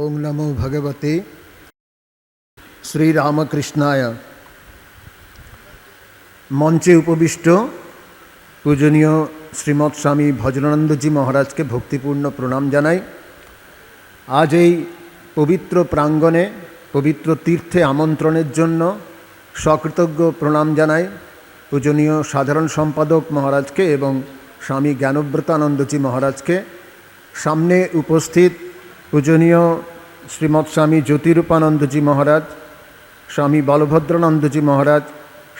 ওং নমো ভগবতে শ্রীরামকৃষ্ণায়। মঞ্চে উপবিষ্ট পূজনীয় শ্রীমৎ স্বামী ভজনানন্দজি মহারাজকে ভক্তিপূর্ণ প্রণাম জানাই। আজ এই পবিত্র প্রাঙ্গণে, পবিত্র তীর্থে আমন্ত্রণের জন্য সকৃতজ্ঞ প্রণাম জানাই পূজনীয় সাধারণ সম্পাদক মহারাজকে এবং স্বামী জ্ঞানব্রতানন্দজি মহারাজকে। সামনে উপস্থিত পূজনীয় শ্রীমৎ স্বামী জ্যোতিরূপানন্দজি মহারাজ, স্বামী বলভদ্রানন্দজি মহারাজ,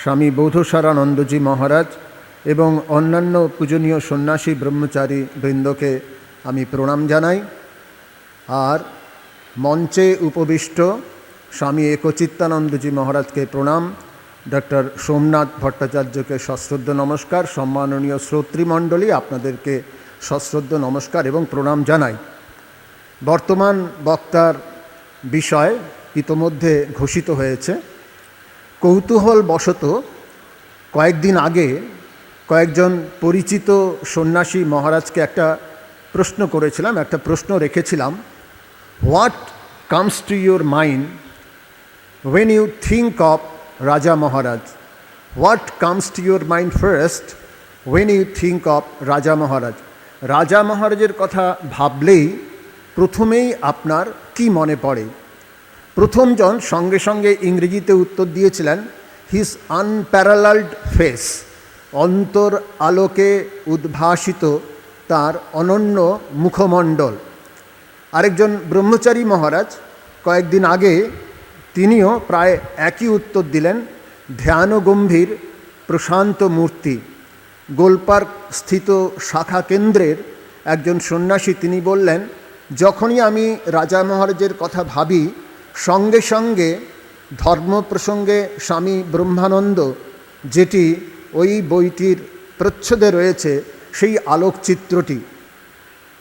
স্বামী বৌদ্ধসারানন্দজি মহারাজ এবং অন্যান্য পূজনীয় সন্ন্যাসী ব্রহ্মচারী বৃন্দকে আমি প্রণাম জানাই। আর মঞ্চে উপবিষ্ট স্বামী একচিত্তানন্দজি মহারাজকে প্রণাম ডক্টর সোমনাথ ভট্টাচার্যকে সশ্রদ্ধ নমস্কার, সম্মাননীয় শ্রোতৃমণ্ডলী আপনাদেরকে সশ্রদ্ধ নমস্কার এবং প্রণাম জানাই। বর্তমান বক্তার বিষয় ইতোমধ্যে ঘোষিত হয়েছে। কৌতূহল বশত কয়েকদিন আগে কয়েকজন পরিচিত সন্ন্যাসী মহারাজকে একটা প্রশ্ন করেছিলাম, একটা প্রশ্ন রেখেছিলাম। What comes to your mind when you think of raja maharaja? What comes to your mind first when you think of raja maharaja? রাজা মহারাজের কথা ভাবলেই প্রথমেই আপনার কি মনে পড়ে? প্রথমজন সঙ্গে সঙ্গে ইংরেজিতে উত্তর দিয়েছিলেন হিস আনপ্যারালাল্ড ফেস অন্তর আলোকে উদ্ভাসিত তার অনন্য মুখমণ্ডল। আরেকজন ব্রহ্মচারী মহারাজ কয়েকদিন আগে তিনিও প্রায় একই উত্তর দিলেন ধ্যান গম্ভীর প্রশান্ত মূর্তি। গোলপার্ক স্থিত শাখা কেন্দ্রের একজন সন্ন্যাসী তিনি বললেন যখনই আমি রাজা মহারাজের কথা ভাবি, সঙ্গে সঙ্গে ধর্ম প্রসঙ্গে স্বামী ব্রহ্মানন্দ যেটি ওই বইটির প্রচ্ছদে রয়েছে, সেই আলোকচিত্রটি।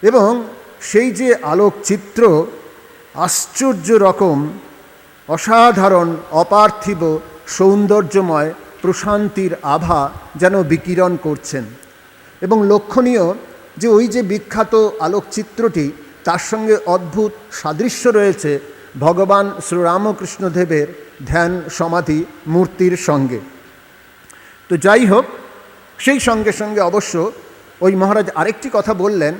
এবং সেই যে আলোকচিত্র আশ্চর্য রকম, অসাধারণ, অপার্থিব, সৌন্দর্যময় প্রশান্তির আভা যেন বিকিরণ করছেন। এবং লক্ষণীয় যে ওই যে বিখ্যাত আলোকচিত্রটি তার সঙ্গে অদ্ভুত সাদৃশ্য রয়েছে ভগবান শ্রীরামকৃষ্ণদেবের ধ্যান সমাধি মূর্তির সঙ্গে। তো যাই হোক, সেই সঙ্গে সঙ্গে অবশ্য ওই মহারাজ আরেকটি কথা বললেন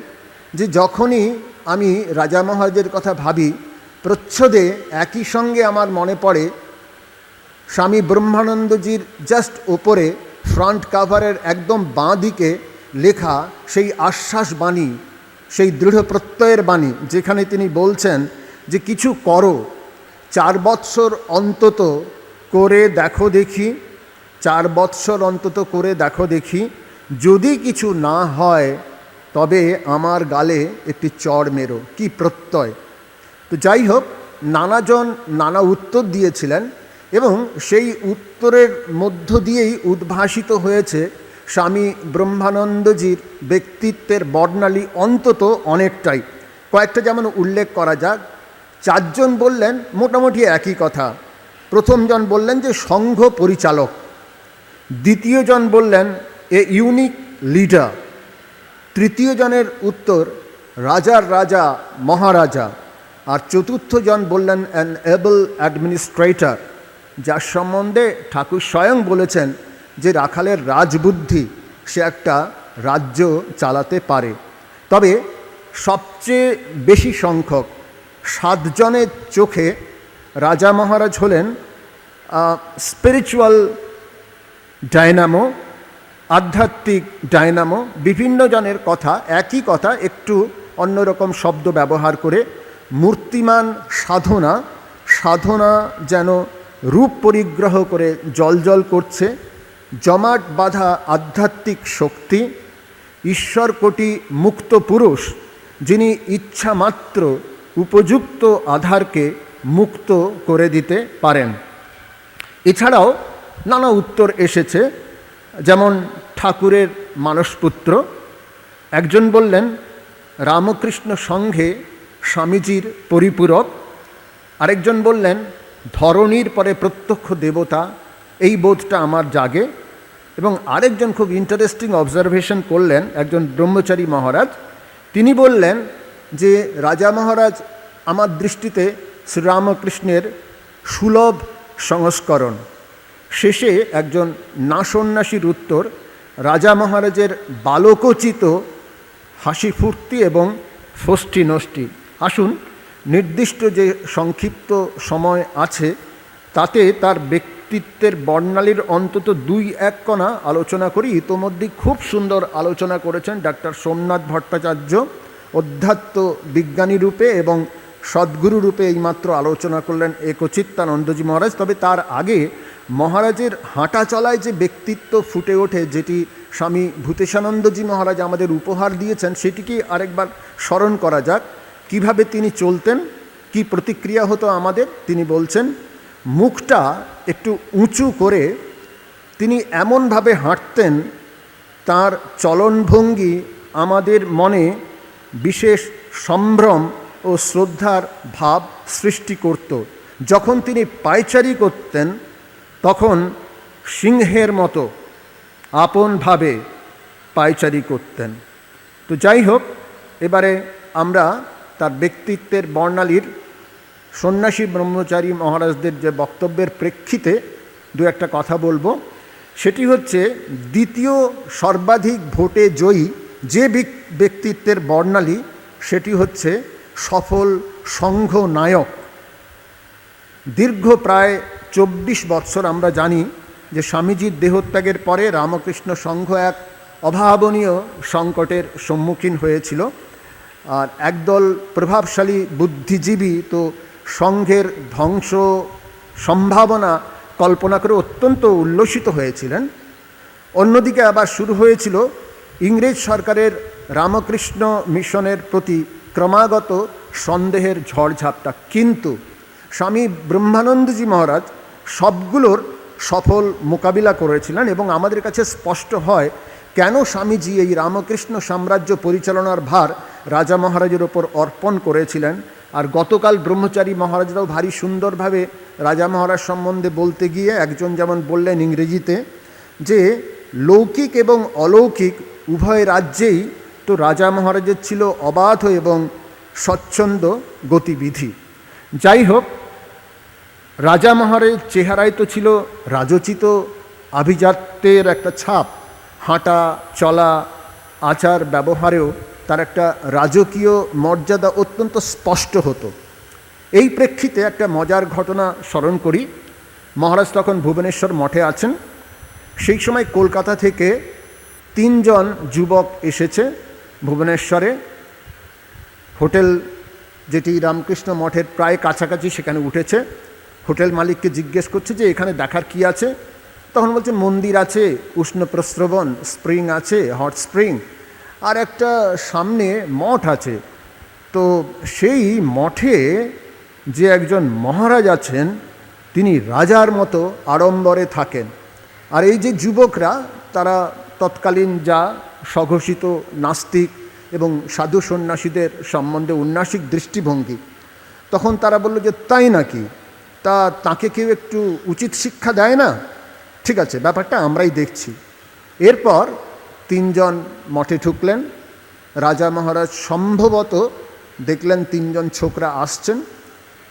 যে যখনই আমি রাজা মহারাজের কথা ভাবি, প্রচ্ছদে একই সঙ্গে আমার মনে পড়ে, স্বামী ব্রহ্মানন্দজির জাস্ট ওপরে ফ্রন্ট কাভারের একদম বাঁ দিকে লেখা সেই আশ্বাস বাণী সেই দৃঢ় প্রত্যয়ের বাণী যেখানে তিনি বলছেন যে কিছু করো, চার বৎসর অন্তত করে দেখো দেখি, চার বৎসর অন্তত করে দেখো দেখি, যদি কিছু না হয় তবে আমার গালে একটি চড় মেরো। কি প্রত্যয়। তো যাই হোক, নানাজন নানা উত্তর দিয়েছিলেন এবং সেই উত্তরের মধ্য দিয়েই উদ্ভাসিত হয়েছে স্বামী ব্রহ্মানন্দজির ব্যক্তিত্বের বর্ণালী অন্তত অনেকটাই। কয়েকটা যেমন উল্লেখ করা যাক। চারজন বললেন মোটামুটি একই কথা। প্রথমজন বললেন যে সংঘ পরিচালক। দ্বিতীয়জন বললেন এ ইউনিক লিডার। তৃতীয় জনের উত্তর রাজার রাজা মহারাজা। আর চতুর্থ জন বললেন অ্যান এবল অ্যাডমিনিস্ট্রেটর যার সম্বন্ধে ঠাকুর স্বয়ং বলেছেন যে রাখালের রাজবুদ্ধি সে একটা রাজ্য চালাতে পারে। তবে সবচেয়ে বেশি সংখ্যক সাতজনের চোখে রাজা মহারাজ হলেন স্পিরিচুয়াল ডায়নামো আধ্যাত্মিক ডায়নামো বিভিন্ন জনের কথা, একই কথা, একটু অন্যরকম শব্দ ব্যবহার করে মূর্তিমান সাধনা সাধনা যেন রূপ পরিগ্রহ করে জল করছে জমাট বাঁধা আধ্যাত্মিক শক্তি ঈশ্বর কোটি মুক্ত পুরুষ, যিনি ইচ্ছা মাত্র উপযুক্ত আধারকে মুক্ত করে দিতে পারেন। এছাড়াও নানা উত্তর এসেছে, যেমন ঠাকুরের মানসপুত্র। একজন বললেন, রামকৃষ্ণ সংঘে স্বামীজির পরিপূরক। আরেকজন বললেন, ধরণীর পরে প্রত্যক্ষ দেবতা এই বোধটা আমার জাগে। এবং আরেকজন খুব ইন্টারেস্টিং অবজারভেশন করলেন একজন ব্রহ্মচারী মহারাজ। তিনি বললেন যে, রাজা মহারাজ, আমার দৃষ্টিতে শ্রীরামকৃষ্ণের সুলভ সংস্করণ। শেষে একজন না সন্ন্যাসীর উত্তর, রাজা মহারাজের বালকোচিত হাসি ফুর্তি এবং ফষ্টি নষ্টি। আসুন, নির্দিষ্ট যে সংক্ষিপ্ত সময় আছে, তাতে তার ব্যক্তিত্বের বর্ণালীর অন্তত দুই এক কণা আলোচনা করি। ইতোমধ্যেই খুব সুন্দর আলোচনা করেছেন ডাক্তার সোমনাথ ভট্টাচার্য, অধ্যাত্ম বিজ্ঞানী রূপে এবং সদ্গুরু রূপে এইমাত্র আলোচনা করলেন একচিত্তানন্দজি মহারাজ। তবে তার আগে মহারাজের হাঁটা চলায় যে ব্যক্তিত্ব ফুটে ওঠে, যেটি স্বামী ভূতেশানন্দজি মহারাজ আমাদের উপহার দিয়েছেন, সেটিকে আরেকবার স্মরণ করা যাক। কীভাবে তিনি চলতেন? কি প্রতিক্রিয়া হতো আমাদের? তিনি বলছেন মুখটা একটু উঁচু করে তিনি এমনভাবে হাঁটতেন, তার চলনভঙ্গি আমাদের মনে বিশেষ সম্ভ্রম ও শ্রদ্ধার ভাব সৃষ্টি করত। যখন তিনি পায়চারি করতেন, তখন সিংহের মতো আপনভাবে পায়চারি করতেন। তো যাই হোক, এবারে আমরা তার ব্যক্তিত্বের বর্ণালীর সন্ন্যাসী ব্রহ্মচারী মহারাজদের যে বক্তব্যের প্রেক্ষিতে দু একটা কথা বলব। সেটি হচ্ছে, দ্বিতীয় সর্বাধিক ভোটে জয়ী যে ব্যক্তিত্বের বর্ণালী, সেটি হচ্ছে সফল সংঘ নায়ক। দীর্ঘ প্রায় চব্বিশ বৎসর আমরা জানি যে স্বামীজির দেহত্যাগের পরে রামকৃষ্ণ সংঘ এক অভাবনীয় সংকটের সম্মুখীন হয়েছিল। আর একদল প্রভাবশালী বুদ্ধিজীবী তো সংঘের ধ্বংস সম্ভাবনা কল্পনা করে অত্যন্ত উল্লসিত হয়েছিলেন। অন্যদিকে আবার শুরু হয়েছিল ইংরেজ সরকারের রামকৃষ্ণ মিশনের প্রতি ক্রমাগত সন্দেহের ঝড়ঝাপটা। কিন্তু স্বামী ব্রহ্মানন্দজি মহারাজ সবগুলোর সফল মোকাবিলা করেছিলেন এবং আমাদের কাছে স্পষ্ট হয় কেন স্বামীজি এই রামকৃষ্ণ সাম্রাজ্য পরিচালনার ভার রাজা মহারাজের ওপর অর্পণ করেছিলেন। আর গতকাল ব্রহ্মচারী মহারাজরাও ভারী সুন্দরভাবে রাজা মহারাজ সম্বন্ধে বলতে গিয়ে একজন যেমন বললেন ইংরেজিতে যে, লৌকিক এবং অলৌকিক উভয় রাজ্যেই তো রাজা মহারাজের ছিল অবাধ এবং স্বচ্ছন্দ গতিবিধি। যাই হোক, রাজা মহারাজের চেহারায় তো ছিল রাজচিত আভিজাত্যের একটা ছাপ। হাঁটা, চলা আচার ব্যবহারেও তার একটা রাজকীয় মর্যাদা অত্যন্ত স্পষ্ট হতো। এই প্রেক্ষিতে একটা মজার ঘটনা স্মরণ করি। মহারাজ তখন ভুবনেশ্বর মঠে আছেন। সেই সময় কলকাতা থেকে তিনজন যুবক এসেছে ভুবনেশ্বরে। হোটেল যেটি রামকৃষ্ণ মঠের প্রায় কাছাকাছি সেখানে উঠেছে। হোটেল মালিককে জিজ্ঞেস করছে যে এখানে দেখার কি আছে? তখন বলছে, মন্দির আছে উষ্ণ প্রস্রবণ স্প্রিং আছে, হট স্প্রিং। আর একটা সামনে মঠ আছে। তো সেই মঠে যে একজন মহারাজ আছেন, তিনি রাজার মতো আড়ম্বরে থাকেন। আর এই যে যুবকরা, তারা তৎকালীন যা স্বঘোষিত নাস্তিক এবং সাধু সন্ন্যাসীদের সম্বন্ধে উন্নাসিক দৃষ্টিভঙ্গি, তখন তারা বলল যে, তাই নাকি? তা তাকে কেউ একটু উচিত শিক্ষা দেয় না? ঠিক আছে, ব্যাপারটা আমরাই দেখছি। এরপর তিনজন মঠে ঢুকলেন। রাজা মহারাজ সম্ভবত দেখলেন তিনজন ছোকরা আসছেন।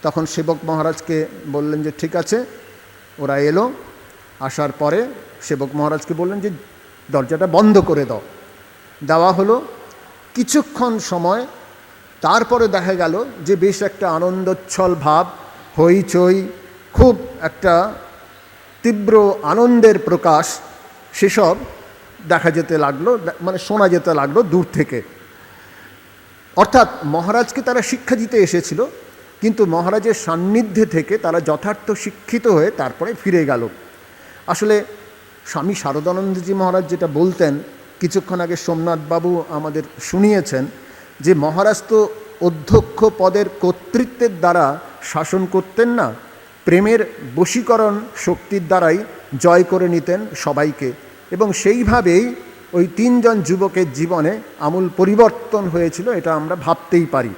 তখন সেবক মহারাজকে বললেন যে, ঠিক আছে, ওরা এলো। আসার পরে সেবক মহারাজকে বললেন যে, দরজাটা বন্ধ করে দাও। দেওয়া হলো। কিছুক্ষণ সময়, তারপরে দেখা গেল যে, বেশ একটা আনন্দোচ্ছল ভাব, হইচই, খুব একটা তীব্র আনন্দের প্রকাশ, সেসব দেখা যেতে লাগল মানে শোনা যেতে লাগল দূর থেকে। অর্থাৎ মহারাজকে তারা শিক্ষা দিতে এসেছিল, কিন্তু মহারাজের সান্নিধ্যে থেকে তারা যথার্থ শিক্ষিত হয়ে তারপরে ফিরে গেল। আসলে স্বামী শারদানন্দজি মহারাজ যেটা বলতেন, কিছুক্ষণ আগে সোমনাথবাবু আমাদের শুনিয়েছেন যে মহারাজ তো অধ্যক্ষ পদের কর্তৃত্বের দ্বারা শাসন করতেন না, প্রেমের বশীকরণ শক্তির দ্বারাই জয় করে নিতেন সবাইকে। এবং সেইভাবেই ওই তিনজন যুবকের জীবনে আমূল পরিবর্তন হয়েছিল, এটা আমরা ভাবতেই পারি।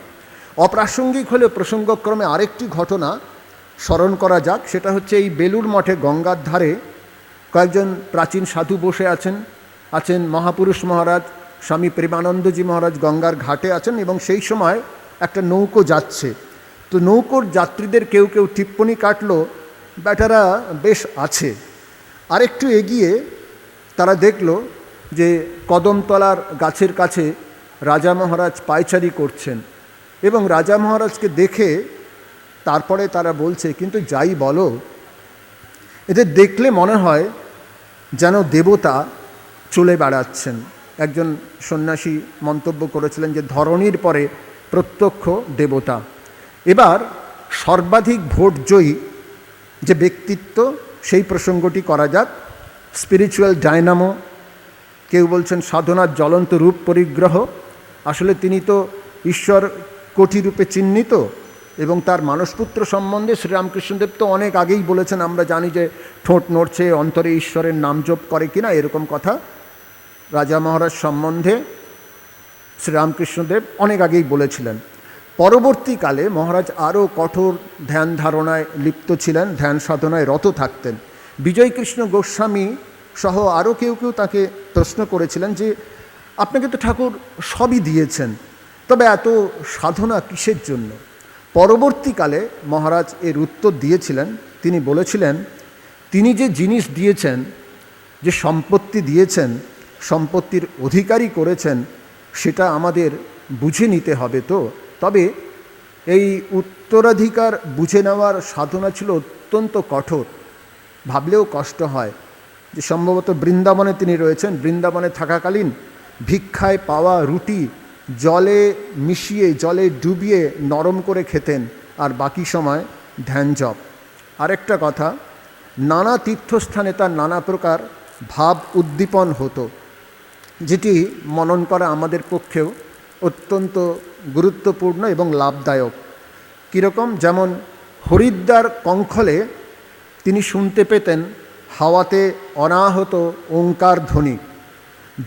অপ্রাসঙ্গিক হলে প্রসঙ্গক্রমে আরেকটি ঘটনা স্মরণ করা যাক, সেটা হচ্ছে এই বেলুর মঠে গঙ্গার ধারে কয়েকজন প্রাচীন সাধু বসে আছেন আছেন মহাপুরুষ মহারাজ, স্বামী প্রেমানন্দজি মহারাজ গঙ্গার ঘাটে আছেন এবং সেই সময় একটা নৌকো যাচ্ছে। তো নৌকোর যাত্রীদের কেউ কেউ টিপ্পনি কাটলো ব্যাটারা বেশ আছে। আরেকটু এগিয়ে তারা দেখল যে কদমতলার গাছের কাছে রাজা মহারাজ পায়চারি করছেন এবং রাজা মহারাজকে দেখে তারপরে তারা বলছে, কিন্তু যাই বলো, এদের দেখলে মনে হয় যেন দেবতা চলে বেড়াচ্ছেন। একজন সন্ন্যাসী মন্তব্য করেছিলেন যে, ধরণীর পরে প্রত্যক্ষ দেবতা। এবার সর্বাধিক ভোট জয়ী যে ব্যক্তিত্ব, সেই প্রসঙ্গটি করা যাক। স্পিরিচুয়াল ডায়নামো কেউ বলছেন সাধনার জ্বলন্ত রূপ পরিগ্রহ। আসলে তিনি তো ঈশ্বর কোটি রূপে চিহ্নিত এবং তার মানসপুত্র সম্বন্ধে শ্রীরামকৃষ্ণদেব তো অনেক আগেই বলেছেন, আমরা জানি যে ঠোঁট নড়ছে, অন্তরে ঈশ্বরের নাম জপ করে কিনা এরকম কথা। রাজা মহারাজ সম্বন্ধে শ্রীরামকৃষ্ণদেব অনেক আগেই বলেছিলেন। পরবর্তীকালে মহারাজ আরও কঠোর ধ্যান ধারণায় লিপ্ত ছিলেন, ধ্যান সাধনায় রত থাকতেন। বিজয়কৃষ্ণ গোস্বামী সহ আরও কেউ কেউ তাকে প্রশ্ন করেছিলেন যে, আপনাকে তো ঠাকুর সবই দিয়েছেন, তবে এত সাধনা কিসের জন্য? পরবর্তীকালে মহারাজ এর উত্তর দিয়েছিলেন, তিনি বলেছিলেন, তিনি যে জিনিস দিয়েছেন, যে সম্পত্তি দিয়েছেন, সম্পত্তির অধিকারী করেছেন, সেটা আমাদের বুঝে নিতে হবে তো। তবে এই উত্তরাধিকার বুঝে নেওয়ার সাধনা ছিল অত্যন্ত কঠোর। ভাবলেও কষ্ট হয় যে সম্ভবত বৃন্দাবনে তিনি রয়েছেন। বৃন্দাবনে থাকাকালীন ভিক্ষায় পাওয়া রুটি জলে মিশিয়ে, জলে ডুবিয়ে নরম করে খেতেন আর বাকি সময় ধ্যান জপ। আরেকটা কথা, নানা তীর্থস্থানে তার নানা প্রকার ভাব উদ্দীপন হতো, যেটি মনন করা আমাদের পক্ষেও অত্যন্ত গুরুত্বপূর্ণ এবং লাভদায়ক। কীরকম, যেমন হরিদ্বার কঙ্খলে তিনি শুনতে পেতেন হাওয়াতে অনাহত ওঙ্কার ধ্বনি।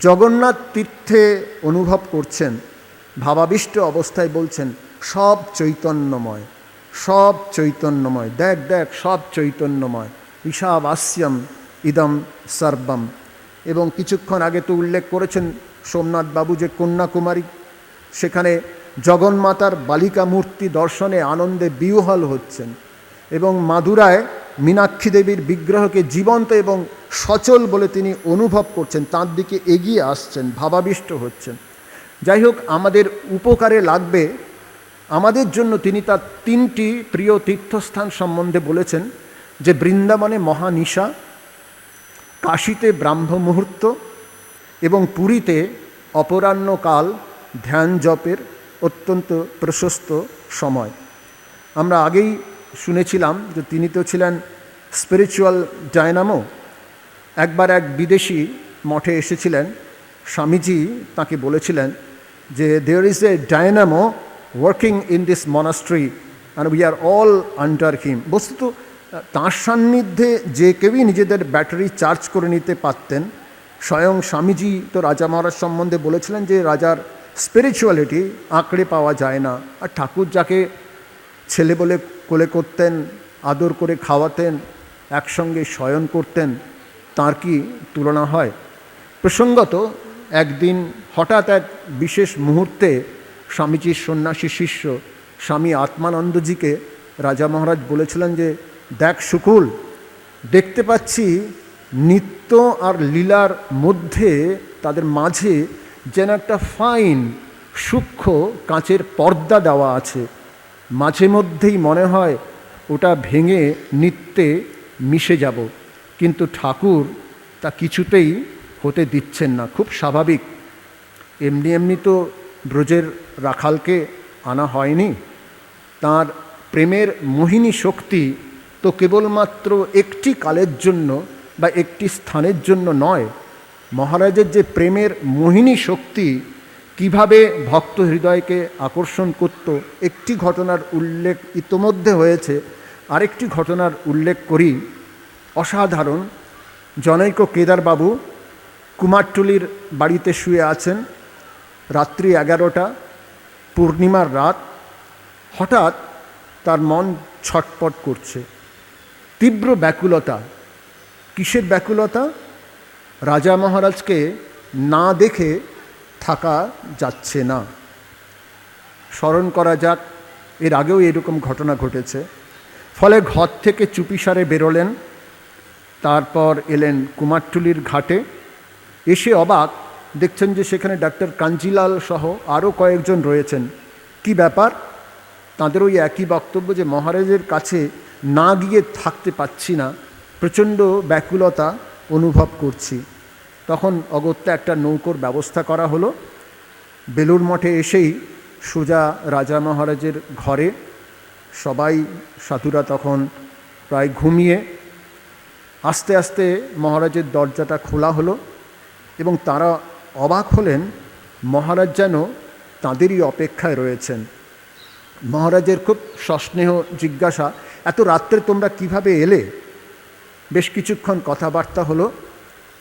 জগন্নাথ তীর্থে অনুভব করছেন, ভাবাবিষ্ট অবস্থায় বলছেন, সব চৈতন্যময় সব চৈতন্যময়, দেখ দেখ, সব চৈতন্যময়, ঈশাবাস্যম ইদম সর্বম। এবং কিছুক্ষণ আগে তো উল্লেখ করেছেন সোমনাথ বাবু যে কন্যাকুমারী, সেখানে জগন্মাতার বালিকা মূর্তি দর্শনে আনন্দে বিহ্বল হচ্ছেন। এবং মাদুরায় মীনাক্ষী দেবীর বিগ্রহকে জীবন্ত এবং সচল বলে তিনি অনুভব করছেন, তার দিকে এগিয়ে আসছেন, ভাবাবিষ্ট হচ্ছেন। যাই হোক, আমাদের উপকারে লাগবে। আমাদের জন্য তিনি তার তিনটি প্রিয় তীর্থস্থান সম্বন্ধে বলেছেন, যে বৃন্দাবনে মহানিশা, কাশীতে ব্রাহ্ম মুহূর্ত এবং পুরীতে অপরাহ্নকাল ধ্যান জপের অত্যন্ত প্রশস্ত সময়। আমরা আগেই শুনেছিলাম যে তিনি তো ছিলেন স্পিরিচুয়াল ডায়নামো একবার এক বিদেশি মঠে এসেছিলেন, স্বামীজি তাকে বলেছিলেন যে there is a dynamo working in this monastery and we are all under him বস্তুত, তাঁর সান্নিধ্যে যে কেউই নিজেদের ব্যাটারি চার্জ করে নিতে পারতেন, স্বয়ং স্বামীজি তো রাজা মহারাজ সম্বন্ধে বলেছিলেন যে, রাজার স্পিরিচুয়ালিটি আঁকড়ে পাওয়া যায় না। আর ঠাকুর যাকে ছেলে বলে কোলে করতেন, আদর করে খাওয়াতেন, একসঙ্গে শয়ন করতেন, তার কি তুলনা হয়? প্রসঙ্গত, একদিন হঠাৎ এক বিশেষ মুহূর্তে স্বামীজির সন্ন্যাসী শিষ্য স্বামী আত্মানন্দজিকে রাজা মহারাজ বলেছিলেন যে, দেখ সুকুল, দেখতে পাচ্ছি নিত্য আর লীলার মধ্যে তাদের মাঝে যেন একটা ফাইন, সূক্ষ্ম কাঁচের পর্দা দেওয়া আছে। মাঝে মধ্যেই মনে হয় ওটা ভেঙে নিত্যে মিশে যাব। কিন্তু ঠাকুর তা কিছুতেই হতে দিচ্ছেন না। খুব স্বাভাবিক। এমনি এমনি তো ব্রজের রাখালকে আনা হয়নি। তার প্রেমের মোহিনী শক্তি তো কেবলমাত্র একটি কালের জন্য বা একটি স্থানের জন্য নয়। মহারাজের যে প্রেমের মোহিনী শক্তি কীভাবে ভক্ত হৃদয়কে আকর্ষণ করত, একটি ঘটনার উল্লেখ ইতোমধ্যে হয়েছে। আরেকটি ঘটনার উল্লেখ করি। অসাধারণ। জনৈক কেদারবাবু কুমারটুলির বাড়িতে শুয়ে আছেন। রাত্রি এগারোটা, পূর্ণিমার রাত। হঠাৎ তার মন ছটপট করছে। তীব্র ব্যাকুলতা। কিসের ব্যাকুলতা? রাজা মহারাজকে না দেখে থাকা যাচ্ছে না। স্মরণ করা যাক, এর আগেও এরকম ঘটনা ঘটেছে। ফলে ঘর থেকে চুপিসারে বেরোলেন, তারপর এলেন কুমারটুলির ঘাটে। এসে অবাক, দেখছেন যে সেখানে ডাক্তার কাঞ্জিলাল সহ আরও কয়েকজন রয়েছেন। কি ব্যাপার? তাঁদের ওই একই বক্তব্য যে মহারাজের কাছে না গিয়ে থাকতে পাচ্ছি না, প্রচণ্ড ব্যাকুলতা অনুভব করছি। তখন অগত্যা একটা নৌকোর ব্যবস্থা করা হলো। বেলুর মঠে এসেই সোজা রাজা মহারাজের ঘরে সবাই সাধুরা তখন প্রায় ঘুমিয়ে আস্তে আস্তে মহারাজের দরজাটা খোলা হলো এবং তারা অবাক হলেন, মহারাজ যেন তাঁদেরই অপেক্ষায় রয়েছেন। মহারাজের খুব সস্নেহ জিজ্ঞাসা, এত রাত্রে তোমরা কীভাবে এলে? বেশ কিছুক্ষণ কথাবার্তা হলো।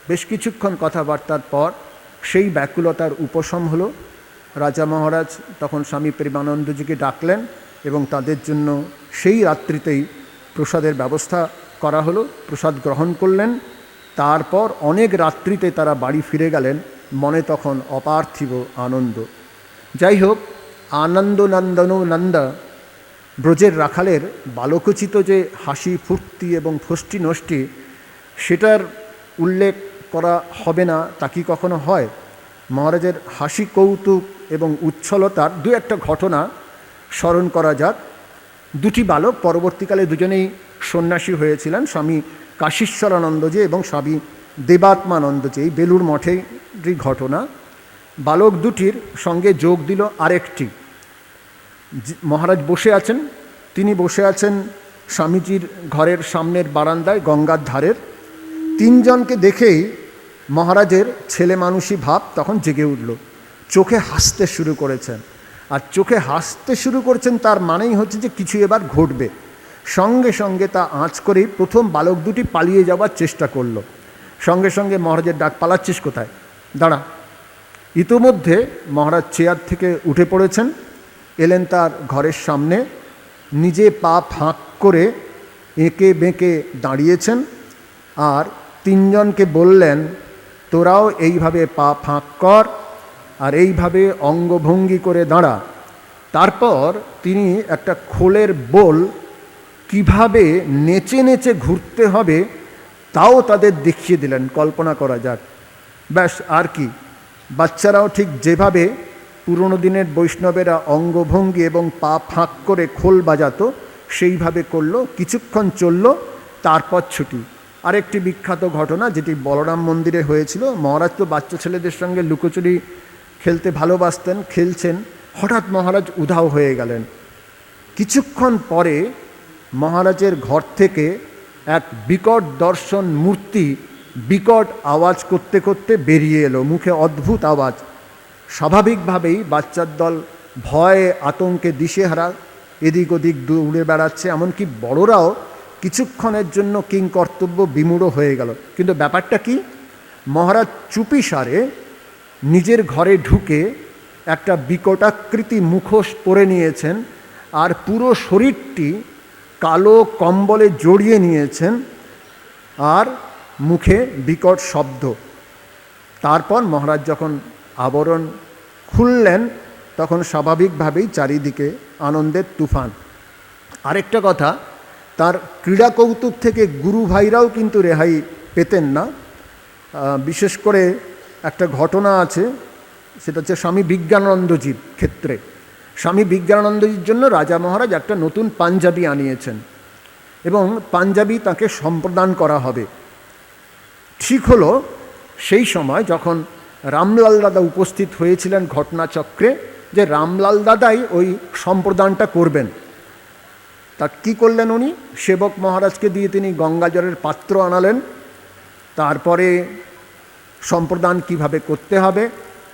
বেশ কিছুক্ষণ কথাবার্তার পর সেই ব্যাকুলতার উপশম হলো। রাজা মহারাজ তখন স্বামী প্রেমানন্দজিকে ডাকলেন এবং তাদের জন্য সেই রাত্রিতেই প্রসাদের ব্যবস্থা করা হলো, প্রসাদ গ্রহণ করলেন। তারপর অনেক রাত্রিতে তারা বাড়ি ফিরে গেলেন, মনে তখন অপার্থিব আনন্দ। যাই হোক আনন্দ নন্দন নন্দা ব্রজের রাখালের বালকোচিত যে হাসি ফুর্তি এবং ফষ্টি নষ্টি সেটার উল্লেখ করা হবে না তা কি কখনো হয়? মহারাজের হাসি কৌতুক এবং উচ্ছলতার দু একটা ঘটনা স্মরণ করা যাক। দুটি বালক পরবর্তীকালে দুজনেই সন্ন্যাসী হয়েছিলেন, স্বামী কাশীশ্বরানন্দজি এবং স্বামী দেবাত্মানন্দজি। এই বেলুর মঠেরই ঘটনা। বালক দুটির সঙ্গে যোগ দিল আরেকটি। মহারাজ বসে আছেন। তিনি বসে আছেন স্বামীজির ঘরের সামনের বারান্দায় গঙ্গার ধারের। তিনজনকে দেখেই মহারাজের ছেলে মানুষই ভাব তখন জেগে উঠল। চোখে হাসতে শুরু করেছেন। আর চোখে হাসতে শুরু করছেন তার মানেই হচ্ছে যে কিছু এবার ঘটবে। সঙ্গে সঙ্গে তা আঁচ করেই প্রথম বালক দুটি পালিয়ে যাওয়ার চেষ্টা করল। সঙ্গে সঙ্গে মহারাজের ডাক, পালাচ্ছিস কোথায়? দাঁড়া। ইতোমধ্যে মহারাজ চেয়ার থেকে উঠে পড়েছেন, এলেন তার ঘরের সামনে, নিজে পা ফাঁক করে এঁকে বেঁকে দাঁড়িয়েছেন। আর তিনজনকে বললেন তোরাও এইভাবে পা ফাঁক কর আর এইভাবে অঙ্গভঙ্গি করে দাঁড়া। তারপর তিনি একটা খোলের বোল কীভাবে নেচে নেচে ঘুরতে হবে তাও তাদের দেখিয়ে দিলেন, কল্পনা করা যাক। ব্যাস, আর কি। বাচ্চারাও ঠিক যেভাবে পুরনো দিনের বৈষ্ণবেরা অঙ্গভঙ্গি এবং পা ফাঁক করে খোল বাজাতো, সেইভাবে করল, কিছুক্ষণ চলল, তারপর ছুটি। আরেকটি বিখ্যাত ঘটনা যেটি বলরাম মন্দিরে হয়েছিল। মহারাজ তো বাচ্চা ছেলেদের সঙ্গে লুকোচুরি খেলতে ভালোবাসতেন, খেলছেন। হঠাৎ মহারাজ উধাও হয়ে গেলেন। কিছুক্ষণ পরে মহারাজের ঘর থেকে এক বিকট দর্শন মূর্তি বিকট আওয়াজ করতে করতে বেরিয়ে এলো। মুখে অদ্ভুত আওয়াজ। স্বাভাবিকভাবেই বাচ্চার দল ভয়ে আতঙ্কে দিশেহারা, এদিক ওদিক দৌড়ে বেড়াচ্ছে। এমনকি বড়রাও কিছুক্ষণের জন্য কিং কর্তব্য বিমূঢ় হয়ে গেল। কিন্তু ব্যাপারটা কি? মহারাজ চুপি সারে নিজের ঘরে ঢুকে একটা বিকটাকৃতি মুখোশ পরে নিয়েছেন আর পুরো শরীরটি কালো কম্বলে জড়িয়ে নিয়েছেন আর মুখে বিকট শব্দ। তারপর মহারাজ যখন আবরণ খুললেন, তখন স্বাভাবিকভাবেই চারিদিকে আনন্দের তুফান। আরেকটা কথা তার ক্রীড়া কৌতুক থেকে গুরু ভাইরাও কিন্তু রেহাই পেতেন না। বিশেষ করে একটা ঘটনা আছে, সেটা হচ্ছে স্বামী বিজ্ঞানানন্দজির ক্ষেত্রে। স্বামী বিজ্ঞানানন্দজির জন্য রাজা মহারাজ একটা নতুন পাঞ্জাবি আনিয়েছেন এবং পাঞ্জাবি তাকে সম্প্রদান করা হবে। ঠিক হলো, সেই সময় যখন রামলাল দাদা উপস্থিত হয়েছিলেন ঘটনাচক্রে যে রামলাল দাদাই ওই সম্প্রদানটা করবেন তা কি করলেন উনি? সেবক মহারাজকে দিয়ে তিনি গঙ্গাজলের পাত্র আনালেন। তারপরে সম্প্রদান কীভাবে করতে হবে,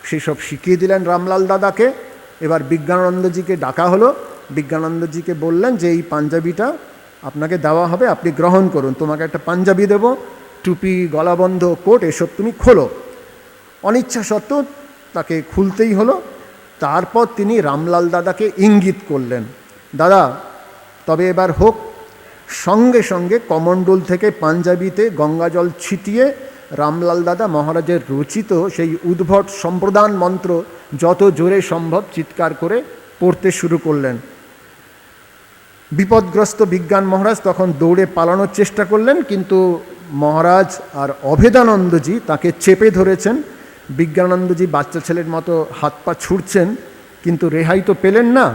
সেসব শিখিয়ে দিলেন রামলাল দাদাকে। এবার বিজ্ঞানানন্দজিকে ডাকা হলো। বিজ্ঞানানন্দজিকে বললেন যে, এই পাঞ্জাবিটা আপনাকে দেওয়া হবে, আপনি গ্রহণ করুন। তোমাকে একটা পাঞ্জাবি দেবো। টুপি, গলাবন্ধ, কোট, এসব তুমি খোলো। অনিচ্ছা সত্ত্বেও তাকে খুলতেই হলো। তারপর তিনি রামলাল দাদাকে ইঙ্গিত করলেন। দাদা তবে এবার হোক। সঙ্গে সঙ্গে কমণ্ডল থেকে পাঞ্জাবিতে গঙ্গাজল ছিটিয়ে রামলাল দাদা মহারাজের রচিত সেই উদ্ভট সম্প্রদান মন্ত্র যত জোরে সম্ভব চিৎকার করে পড়তে শুরু করলেন। বিপদগ্রস্ত বিজ্ঞান মহারাজ তখন দৌড়ে পালানোর চেষ্টা করলেন, কিন্তু মহারাজ আর অভেদানন্দজি তাকে চেপে ধরেছেন। বিজ্ঞানানন্দজি বাচ্চা ছেলের মতো হাত পা ছুটছেন কিন্তু রেহাই তো পেলেন না।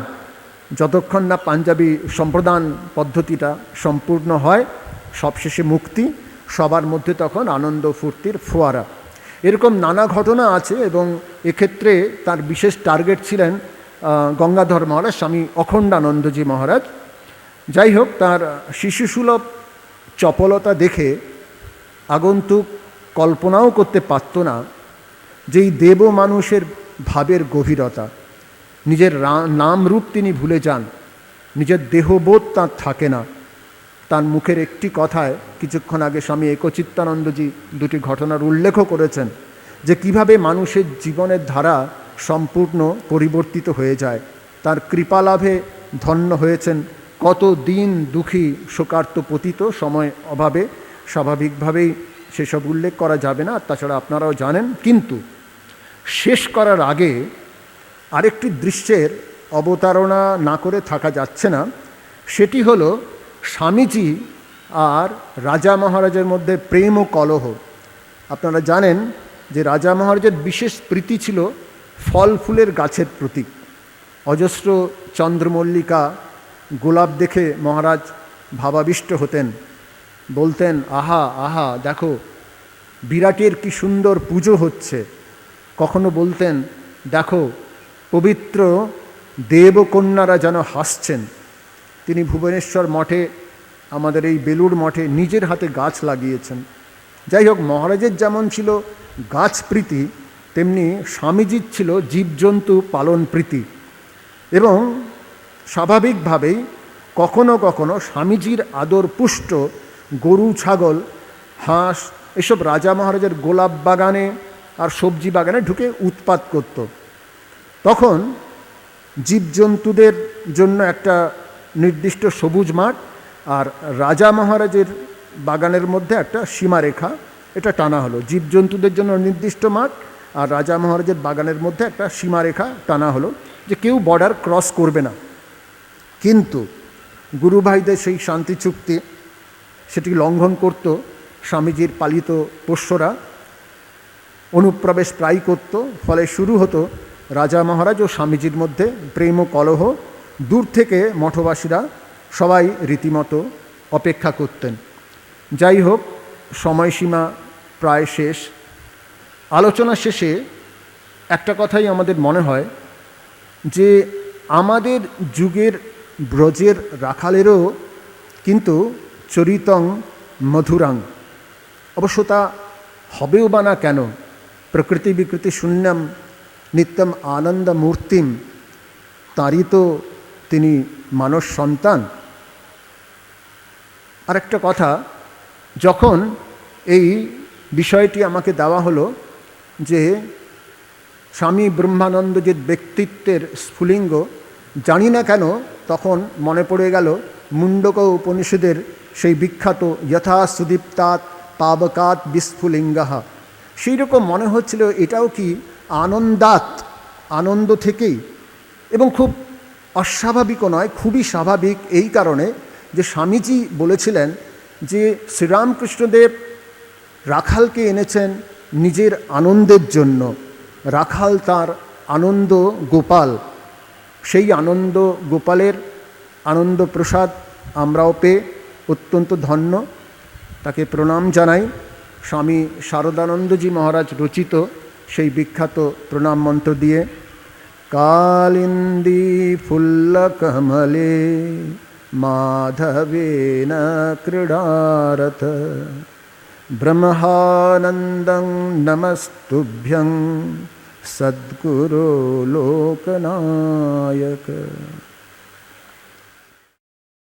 যতক্ষণ না পাঞ্জাবি সম্প্রদান পদ্ধতিটা সম্পূর্ণ হয়, সবশেষে মুক্তি, সবার মধ্যে তখন আনন্দ ফুর্তির ফোয়ারা। এরকম নানা ঘটনা আছে এবং এক্ষেত্রে তার বিশেষ টার্গেট ছিলেন গঙ্গাধর মহারাজ, স্বামী অখণ্ডানন্দজি মহারাজ। যাই হোক, তার শিশুসুলভ চপলতা দেখে আগন্তুক কল্পনাও করতে পারত না যে এই দেব মানুষের ভাবের গভীরতা। নিজের নাম রূপ তিনি ভুলে যান। নিজের দেহবোধ তাঁর থাকে না। তার মুখের একটি কথায় কিছুক্ষণ আগে স্বামী একচিত্তানন্দজি দুটি ঘটনার উল্লেখও করেছেন, যে কীভাবে মানুষের জীবনের ধারা সম্পূর্ণ পরিবর্তিত হয়ে যায়। তার কৃপালাভে ধন্য হয়েছেন কত দিন দুঃখী শোকার্ত পতিত সময় অভাবে। স্বাভাবিকভাবেই সেসব উল্লেখ করা যাবে না, তাছাড়া আপনারাও জানেন। কিন্তু শেষ করার আগে আরেকটি দৃশ্যের অবতারণা না করে থাকা যাচ্ছে না। সেটি হলো স্বামীজি আর রাজা মহারাজের মধ্যে প্রেম ও কলহ। আপনারা জানেন যে রাজা মহারাজের বিশেষ প্রীতি ছিল ফল ফুলের গাছের প্রতীক। অজস্র চন্দ্রমল্লিকা গোলাপ দেখে মহারাজ ভাবাবিষ্ট হতেন। বলতেন, আহা আহা, দেখো, বিরাটের কি সুন্দর পুজো হচ্ছে। কখনো বলতেন, দেখো পবিত্র দেবকন্যারা যেন হাসছেন। তিনি ভুবনেশ্বর মঠে, আমাদের এই বেলুর মঠে নিজের হাতে গাছ লাগিয়েছেন। যাই হোক, মহারাজের যেমন ছিল গাছ প্রীতি, তেমনি স্বামীজির ছিল জীবজন্তু পালন প্রীতি। এবং স্বাভাবিকভাবেই কখনো কখনো স্বামীজির আদর পুষ্ট, গরু, ছাগল, হাঁস, এসব রাজা মহারাজের গোলাপ বাগানে আর সবজি বাগানে ঢুকে উৎপাত করত। তখন জীবজন্তুদের জন্য একটা নির্দিষ্ট সবুজ মাঠ আর রাজা মহারাজের বাগানের মধ্যে একটা সীমারেখা, এটা টানা হলো। জীবজন্তুদের জন্য নির্দিষ্ট মাঠ আর রাজা মহারাজের বাগানের মধ্যে একটা সীমারেখা টানা হলো যে কেউ বর্ডার ক্রস করবে না। কিন্তু গুরু ভাইদের সেই শান্তি চুক্তি, সেটি লঙ্ঘন করত স্বামীজির পালিত পোষ্যরা, অনুপ্রবেশ প্রায় করত। ফলে শুরু হতো রাজা মহারাজ ও স্বামীজির মধ্যে প্রেম ও কলহ দূর থেকে মঠবাসীরা সবাই রীতিমতো অপেক্ষা করতেন। যাই হোক, সময়সীমা প্রায় শেষ। আলোচনা শেষে একটা কথাই আমাদের মনে হয় যে আমাদের যুগের ব্রজের রাখালেরও কিন্তু চরিতং মধুরাং। অবশ্য তা হবেও বা না কেন? প্রকৃতি বিকৃতি শূন্যম নিত্যম আনন্দ মূর্তিম তাঁরই তো তিনি মানস সন্তান। আরেকটা কথা, যখন এই বিষয়টি আমাকে দেওয়া হলো যে স্বামী ব্রহ্মানন্দজির ব্যক্তিত্বের স্ফুলিঙ্গ, জানি না কেন তখন মনে পড়ে গেল মুন্ডক উপনিষদের সেই বিখ্যাত যথা সুদীপ্তাৎ পাবকাত বিস্ফুলিঙ্গাহা। সেই রকম মনে হচ্ছিল এটাও কি আনন্দাত, আনন্দ থেকেই। এবং খুব অস্বাভাবিকও নয়, খুবই স্বাভাবিক এই কারণে যে স্বামীজি বলেছিলেন যে শ্রীরামকৃষ্ণদেব রাখালকে এনেছেন নিজের আনন্দের জন্য। রাখাল তার আনন্দ গোপাল। সেই আনন্দ গোপালের আনন্দ প্রসাদ আমরাও পেয়ে অত্যন্ত ধন্য। তাকে প্রণাম জানাই। স্বামী শারদানন্দজি মহারাজ রচিত সেই বিখ্যাত প্রণাম মন্ত্র দিয়ে কালিন্দি ফুল্লকমলে মাধবেন ক্রীড়ারথ ব্রহ্মানন্দং নমস্তুভ্যং সদ্গুরু লোকনায়ক।